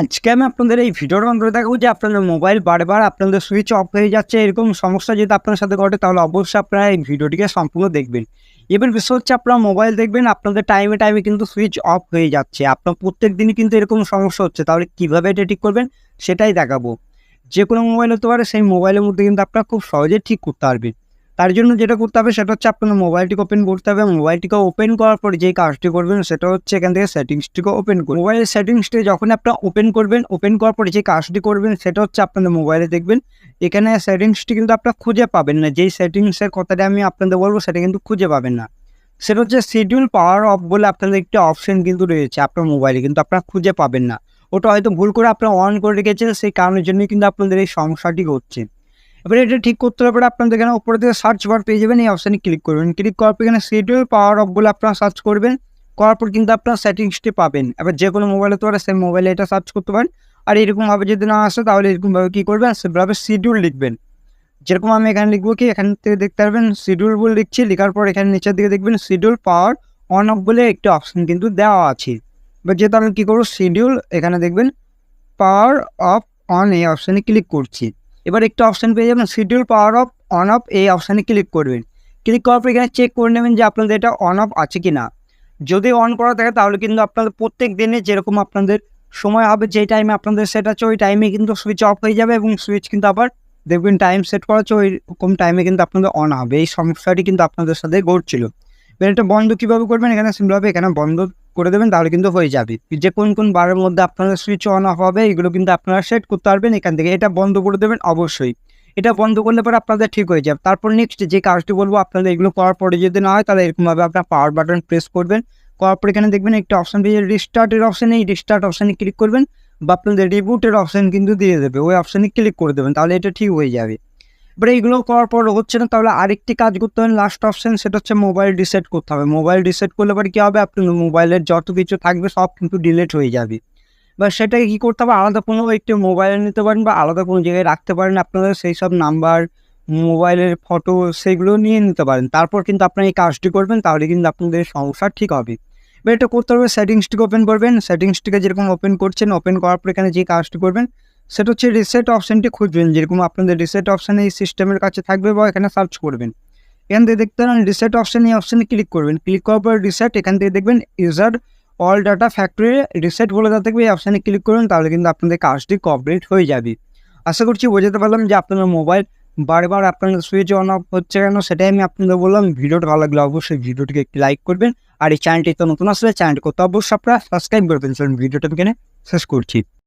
আজকে আমি আপনাদের এই ভিডিওর মাধ্যমে দেখাবো যে আপনাদের মোবাইল বারবার আপনাদের সুইচ অফ হয়ে যাচ্ছে, এরকম সমস্যা যদি আপনার সাথে ঘটে, তাহলে অবশ্যই আপনারা এই ভিডিওটিকে সম্পূর্ণ দেখবেন। এবার বিষয় হচ্ছে আপনারা মোবাইল দেখবেন, আপনাদের টাইমে টাইমে কিন্তু সুইচ অফ হয়ে যাচ্ছে। আপনার প্রত্যেক দিনই কিন্তু এরকম সমস্যা হচ্ছে, তাহলে কীভাবে এটা ঠিক করবেন সেটাই দেখাবো। যে কোনো মোবাইল হতে পারে, সেই মোবাইলের মধ্যে কিন্তু আপনারা খুব সহজে ঠিক করতে পারবেন। তার জন্য যেটা করতে হবে সেটা হচ্ছে আপনাদের মোবাইলটিকে ওপেন করতে হবে। মোবাইলটিকে ওপেন করার পর যেই কাজটি করবেন সেটা হচ্ছে এখান থেকে সেটিংসটিকে ওপেন করবেন মোবাইলের সেটিংসটি যখন আপনারা ওপেন করবেন ওপেন করার পরে যে কাজটি করবেন সেটা হচ্ছে আপনাদের মোবাইলে দেখবেন। এখানে সেটিংসটি কিন্তু আপনারা খুঁজে পাবেন না। যেই সেটিংসের কথাটা আমি আপনাদের বলব সেটা কিন্তু খুঁজে পাবেন না। সেটা হচ্ছে শিডিউল পাওয়ার অফ বলে আপনাদের একটি অপশন কিন্তু রয়েছে। আপনার মোবাইলে কিন্তু আপনারা খুঁজে পাবেন না। ওটা হয়তো ভুল করে আপনারা অন করে রেখেছেন, সেই কারণের জন্যই কিন্তু আপনাদের এই সমস্যাটি হচ্ছে। এবারে এটা ঠিক করতে হবে আপনাদের এখানে উপরে থেকে সার্চ বার পেয়ে যাবেন, এই অপশানে ক্লিক করবেন। ক্লিক করার পর এখানে শিডিউল পাওয়ার অফ বলে আপনারা সার্চ করবেন। করার পর কিন্তু আপনার সেটিংসটি পাবেন। এবার যে কোনো মোবাইলে তো আর সেই মোবাইলে এটা সার্চ করতে পারেন। আর এরকমভাবে যদি না আসে, তাহলে এরকমভাবে কী করবেন? সেভাবে শিডিউল লিখবেন। যেরকম আমি এখানে লিখব কি, এখান থেকে দেখতে পারবেন শিডিউল বলে লিখছি, লেখার পর এখানে নিচের দিকে দেখবেন শিডিউল পাওয়ার অন অফ বলে একটি অপশান কিন্তু দেওয়া আছে। এবার যেহেতু আমি কী করব শিডিউল এখানে দেখবেন পাওয়ার অফ অন এই অপশানে ক্লিক করছি। এবার একটা অপশান পেয়ে যাবেন schedule power off on off এই অপশানে ক্লিক করবেন। ক্লিক করার পর এখানে চেক করে নেবেন যে আপনাদের এটা অন অফ আছে কি না যদি অন করা থাকে তাহলে কিন্তু আপনাদের প্রত্যেক দিনে যেরকম আপনাদের সময় হবে যে টাইমে আপনাদের সেট আছে, ওই টাইমে কিন্তু সুইচ অফ হয়ে যাবে এবং সুইচ কিন্তু আবার দেখবেন টাইম সেট করা ওই রকম টাইমে কিন্তু আপনাদের অন হবে। এই সমস্যাটি কিন্তু আপনাদের সাথে ঘটছিল। এবার এটা বন্ধ কীভাবে করবেন? এখানে সিম্পলভাবে এখানে বন্ধ করে দেবেন, তাহলে কিন্তু হয়ে যাবে। যে কোন কোন বারের মধ্যে আপনাদের সুইচ অন অফ হবে, এগুলো কিন্তু আপনারা সেট করতে পারবেন এখান থেকে। এটা বন্ধ করে দেবেন, অবশ্যই। এটা বন্ধ করলে পরে আপনাদের ঠিক হয়ে যাবে। তারপর নেক্সট যে কাজটি বলব, আপনাদের এগুলো করার পরে যদি না হয়, তাহলে এরকমভাবে আপনার পাওয়ার বাটন প্রেস করবেন। করার পর এখানে দেখবেন একটা অপশান পেয়ে রিস্টার্টের অপশানে এই রিস্টার্ট অপশানে ক্লিক করবেন বা আপনাদের রিবুটের অপশান কিন্তু দিয়ে দেবে। ওই অপশানে ক্লিক করে দেবেন, তাহলে এটা ঠিক হয়ে যাবে। এবার এইগুলো করার পর হচ্ছে না, তাহলে আরেকটি কাজ করতে হবে লাস্ট অপশন সেটা হচ্ছে মোবাইল রিসেট করতে হবে। মোবাইল রিসেট করলে পরে কী হবে? আপনার মোবাইলের যত কিছু থাকবে সব কিন্তু ডিলেট হয়ে যাবে। বা সেটাকে কী করতে হবে? আলাদা কোনো একটি মোবাইল নিতে পারেন বা আলাদা কোনো জায়গায় রাখতে পারেন, আপনাদের সেই সব নাম্বার মোবাইলের ফটো সেগুলো নিয়ে নিতে পারেন। তারপর কিন্তু আপনার এই কাজটি করবেন, তাহলে কিন্তু আপনাদের সমস্যা ঠিক হবে। এবার এটা করতে হবে সেটিংসটিকে ওপেন করবেন। সেটিংসটিকে যেরকম ওপেন করছেন ওপেন করার পর এখানে যে কাজটি করবেন সেটা হচ্ছে রিসেট অপশানটি খুঁজবেন, যেরকম আপনাদের রিসেট অপশানে এই সিস্টেমের কাছে থাকবে বা এখানে সার্চ করবেন। এখান থেকে দেখতে পারেন রিসেট অপশান এই অপশানে ক্লিক করবেন। ক্লিক করার পর রিসেট এখান থেকে দেখবেন user all data factory reset বলে দেওয়া থাকবে, এই অপশানে ক্লিক করবেন তাহলে কিন্তু আপনাদের কাজটি কমপ্লিট হয়ে যাবে। আশা করছি বোঝাতে পারলাম যে আপনাদের মোবাইল বারবার আপনাদের সুইচ অন অফ হচ্ছে কেন, সেটাই আমি আপনাদের বললাম। ভিডিওটা ভালো লাগলে অবশ্যই ভিডিওটিকে একটি লাইক করবেন, আর এই চ্যানেলটি তো নতুন আসলে চ্যানেলটি করতে অবশ্যই আপনারা সাবস্ক্রাইব করবেন ভিডিওটা এখানে শেষ করছি।